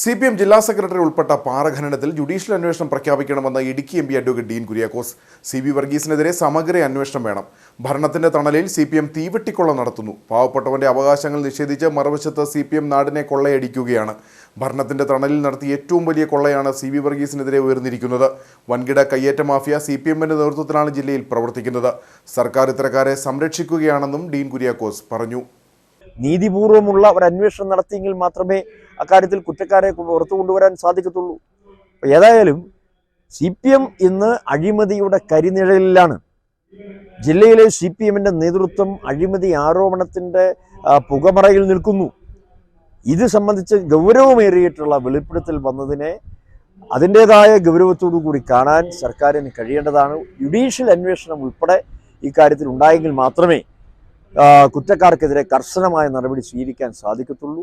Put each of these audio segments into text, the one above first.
C P M ജില്ലാ secretary ഉൾപ്പെട്ട പാറഖനനത്തിൽ ജുഡീഷ്യൽ അന്വേഷണം പ്രഖ്യാപിക്കണമെന്ന Idukki M P advocate Dean Kuriakose. C B വർഗീസിനെതിരെ സമഗ്ര അന്വേഷണം വേണം. ഭരണത്തിന്റെ തണലിൽ സി പി എം തീവെട്ടിക്കൊള്ള നടത്തുന്നു. പാവപ്പെട്ടവന്റെ അവകാശങ്ങൾ നിഷേധിച്ച് മറുവശത്ത് സി പി എം നാടിനെ കൊള്ളയടിക്കുകയാണ്. ഭരണത്തിന്റെ തണലിൽ നടത്തിയ ഏറ്റവും വലിയ കൊള്ളയാണ് സി ബി വർഗീസിനെതിരെ ഉയർന്നിരിക്കുന്നത്. വൻകിട കയ്യേറ്റ മാഫിയ സി പി എമ്മിന്റെ നേതൃത്വത്തിലാണ് ജില്ലയിൽ പ്രവർത്തിക്കുന്നത്. സർക്കാർ ഇത്തരക്കാരെ സംരക്ഷിക്കുകയാണെന്നും ഡീൻ കുര്യാക്കോസ് പറഞ്ഞു. നീതിപൂർവമുള്ള ഒരു അന്വേഷണം നടത്തിയെങ്കിൽ മാത്രമേ അക്കാര്യത്തിൽ കുറ്റക്കാരെ പുറത്തു കൊണ്ടുവരാൻ സാധിക്കത്തുള്ളൂ. ഏതായാലും സി പി എം ഇന്ന് അഴിമതിയുടെ കരിനിഴലിലാണ്. ജില്ലയിലെ സി പി എമ്മിന്റെ നേതൃത്വം അഴിമതി ആരോപണത്തിന്റെ ആ, പുകമറയിൽ നിൽക്കുന്നു. ഇത് സംബന്ധിച്ച് ഗൗരവമേറിയിട്ടുള്ള വെളിപ്പെടുത്തൽ വന്നതിനെ അതിന്റെതായ ഗൗരവത്തോടു കൂടി കാണാൻ സർക്കാരിന് കഴിയേണ്ടതാണ്. ജുഡീഷ്യൽ അന്വേഷണം ഉൾപ്പെടെ ഇക്കാര്യത്തിൽ ഉണ്ടായെങ്കിൽ മാത്രമേ കുറ്റക്കാർക്കെതിരെ കർശനമായ നടപടി സ്വീകരിക്കാൻ സാധിക്കത്തുള്ളൂ.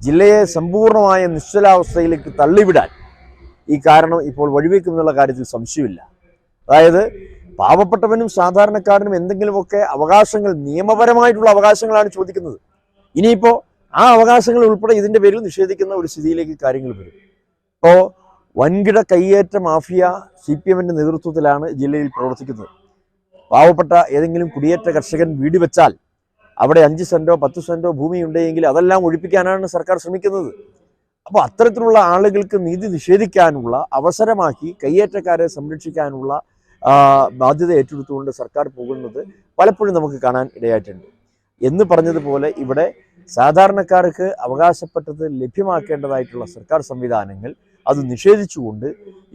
ജില്ലയെ സമ്പൂർണമായ നിശ്ചലാവസ്ഥയിലേക്ക് തള്ളിവിടാൻ ഈ കാരണം ഇപ്പോൾ വഴിവെക്കുമെന്നുള്ള കാര്യത്തിൽ സംശയമില്ല. അതായത് പാവപ്പെട്ടവനും സാധാരണക്കാരനും എന്തെങ്കിലുമൊക്കെ അവകാശങ്ങൾ നിയമപരമായിട്ടുള്ള അവകാശങ്ങളാണ് ചോദിക്കുന്നത്. ഇനിയിപ്പോൾ ആ അവകാശങ്ങൾ ഉൾപ്പെടെ ഇതിന്റെ പേരിൽ നിഷേധിക്കുന്ന ഒരു സ്ഥിതിയിലേക്ക് കാര്യങ്ങൾ വരും. ഇപ്പോൾ വൻകിട കയ്യേറ്റ മാഫിയ സി പി എമ്മിന്റെ നേതൃത്വത്തിലാണ് ജില്ലയിൽ പ്രവർത്തിക്കുന്നത്. പാവപ്പെട്ട ഏതെങ്കിലും കുടിയേറ്റ കർഷകൻ വീട് വെച്ചാൽ അവിടെ അഞ്ച് സെന്റോ പത്ത് സെന്റോ ഭൂമി ഉണ്ടെങ്കിൽ അതെല്ലാം ഒഴിപ്പിക്കാനാണ് സർക്കാർ ശ്രമിക്കുന്നത്. അപ്പോൾ അത്തരത്തിലുള്ള ആളുകൾക്ക് നീതി നിഷേധിക്കാനുള്ള അവസരമാക്കി കയ്യേറ്റക്കാരെ സംരക്ഷിക്കാനുള്ള ബാധ്യത ഏറ്റെടുത്തുകൊണ്ട് സർക്കാർ പോകുന്നത് പലപ്പോഴും നമുക്ക് കാണാൻ ഇടയായിട്ടുണ്ട്. എന്ന് പറഞ്ഞതുപോലെ ഇവിടെ സാധാരണക്കാർക്ക് അവകാശപ്പെട്ടത് ലഭ്യമാക്കേണ്ടതായിട്ടുള്ള സർക്കാർ സംവിധാനങ്ങൾ അത് നിഷേധിച്ചുകൊണ്ട്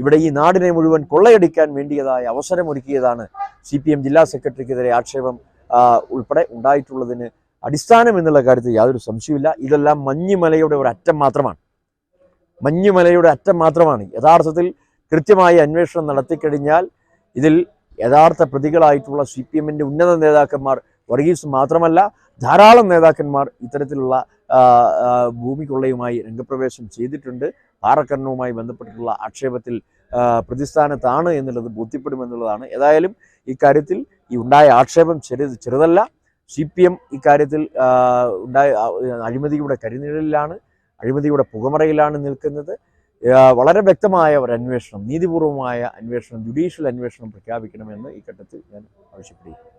ഇവിടെ ഈ നാടിനെ മുഴുവൻ കൊള്ളയടിക്കാൻ വേണ്ടിയതായ അവസരമൊരുക്കിയതാണ് സി പി എം ജില്ലാ സെക്രട്ടറിക്കെതിരെ ആക്ഷേപം ഉൾപ്പെടെ ഉണ്ടായിട്ടുള്ളതിന് അടിസ്ഥാനം എന്നുള്ള കാര്യത്തിൽ യാതൊരു സംശയമില്ല ഇതെല്ലാം മഞ്ഞുമലയുടെ ഒരു അറ്റം മാത്രമാണ്. മഞ്ഞുമലയുടെ അറ്റം മാത്രമാണ്. യഥാർത്ഥത്തിൽ കൃത്യമായി അന്വേഷണം നടത്തിക്കഴിഞ്ഞാൽ ഇതിൽ യഥാർത്ഥ പ്രതികളായിട്ടുള്ള സി പി എമ്മിന്റെ ഉന്നത നേതാക്കന്മാർ വർഗീസ് മാത്രമല്ല ധാരാളം നേതാക്കന്മാർ ഇത്തരത്തിലുള്ള ആ, ആ, ഭൂമി കൊള്ളയുമായി രംഗപ്രവേശം ചെയ്തിട്ടുണ്ട്. പാറക്കരണവുമായി ബന്ധപ്പെട്ടിട്ടുള്ള ആക്ഷേപത്തിൽ പ്രതിസ്ഥാനത്താണ് എന്നുള്ളത് ബോധ്യപ്പെടുമെന്നുള്ളതാണ്. ഏതായാലും ഇക്കാര്യത്തിൽ ഈ ഉണ്ടായ ആക്ഷേപം ചെറു ചെറുതല്ല. സി പി എം ഇക്കാര്യത്തിൽ ഉണ്ടായ അഴിമതിയുടെ കരിനിഴലിലാണ് അഴിമതിയുടെ പുകമറയിലാണ് നിൽക്കുന്നത്. വളരെ വ്യക്തമായ ഒരു അന്വേഷണം നീതിപൂർവമായ അന്വേഷണം ജുഡീഷ്യൽ അന്വേഷണം പ്രഖ്യാപിക്കണമെന്ന് ഈ ഘട്ടത്തിൽ ഞാൻ ആവശ്യപ്പെടുന്നു